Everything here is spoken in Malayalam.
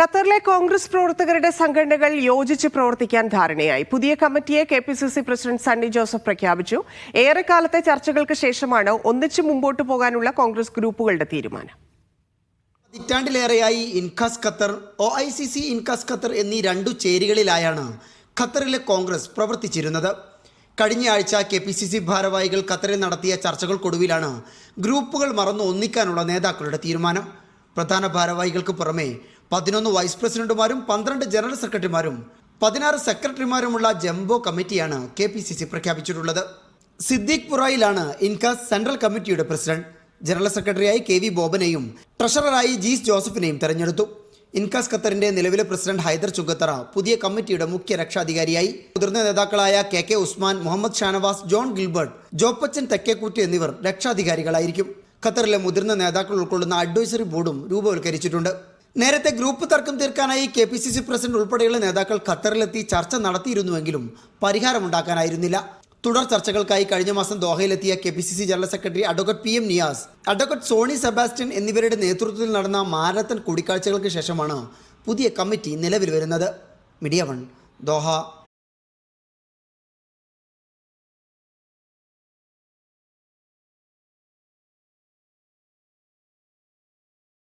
ഖത്തറിലെ കോൺഗ്രസ് പ്രവർത്തകരുടെ സംഘടനകൾ യോജിച്ച് പ്രവർത്തിക്കാൻ ധാരണയായി. പുതിയ കമ്മിറ്റിയെ K P C C president Sunny Joseph പ്രഖ്യാപിച്ചു. ഏറെക്കാലത്തെ ചർച്ചകൾക്ക് ശേഷമാണ് ഒന്നിച്ച് മുമ്പോട്ട് പോകാനുള്ള കോൺഗ്രസ് ഗ്രൂപ്പുകളുടെ തീരുമാനം. പതിറ്റാണ്ടിലേറെയായി INCAS Qatar O I C C INCAS Qatar എന്നീ രണ്ടു ചേരികളിലായാണ് ഖത്തറിലെ കോൺഗ്രസ് പ്രവർത്തിച്ചിരുന്നത്. കഴിഞ്ഞ ആഴ്ച കെ പി സി സി ഭാരവാഹികൾ ഖത്തറിൽ നടത്തിയ ചർച്ചകൾക്കൊടുവിലാണ് ഗ്രൂപ്പുകൾ മറന്നു ഒന്നിക്കാനുള്ള നേതാക്കളുടെ തീരുമാനം. പ്രധാന ഭാരവാഹികൾക്ക് പുറമെ പതിനൊന്ന് വൈസ് പ്രസിഡന്റുമാരും പന്ത്രണ്ട് ജനറൽ സെക്രട്ടറിമാരും പതിനാറ് സെക്രട്ടറിമാരുമുള്ള ജംബോ കമ്മിറ്റിയാണ് കെ പി സി സി പ്രഖ്യാപിച്ചിട്ടുള്ളത്. സിദ്ദീഖ് പുറയിലാണ് ഇൻകാസ് സെൻട്രൽ കമ്മിറ്റിയുടെ പ്രസിഡന്റ്. ജനറൽ സെക്രട്ടറിയായി കെ വി ബോബനെയും ട്രഷററായി ജീസ് ജോസഫിനെയും തെരഞ്ഞെടുത്തു. ഇൻകാസ് ഖത്തറിന്റെ നിലവിലെ പ്രസിഡന്റ് ഹൈദർ ചുങ്കത്തറ പുതിയ കമ്മിറ്റിയുടെ മുഖ്യ രക്ഷാധികാരിയായി. മുതിർന്ന നേതാക്കളായ കെ കെ ഉസ്മാൻ മുഹമ്മദ് ഷാനവാസ് ജോൺ ഗിൽബർട്ട് ജോപ്പച്ചൻ തെക്കേക്കൂറ്റ് എന്നിവർ രക്ഷാധികാരികളായിരിക്കും. ഖത്തറിലെ മുതിർന്ന നേതാക്കൾ ഉൾക്കൊള്ളുന്ന അഡ്വൈസറി ബോർഡും രൂപവൽക്കരിച്ചിട്ടുണ്ട്. നേരത്തെ ഗ്രൂപ്പ് തർക്കം തീർക്കാനായി K P C C president ഉൾപ്പെടെയുള്ള നേതാക്കൾ ഖത്തറിലെത്തി ചർച്ച നടത്തിയിരുന്നുവെങ്കിലും പരിഹാരമുണ്ടാക്കാനായിരുന്നില്ല. തുടർ ചർച്ചകൾക്കായി കഴിഞ്ഞ മാസം ദോഹയിലെത്തിയ K P C C general secretary advocate P M Niyas advocate Soni Sebastian എന്നിവരുടെ നേതൃത്വത്തിൽ നടന്ന മാരത്തൺ കൂടിക്കാഴ്ചകൾക്ക് ശേഷമാണ് പുതിയ കമ്മിറ്റി നിലവിൽ വരുന്നത്. Media one Doha.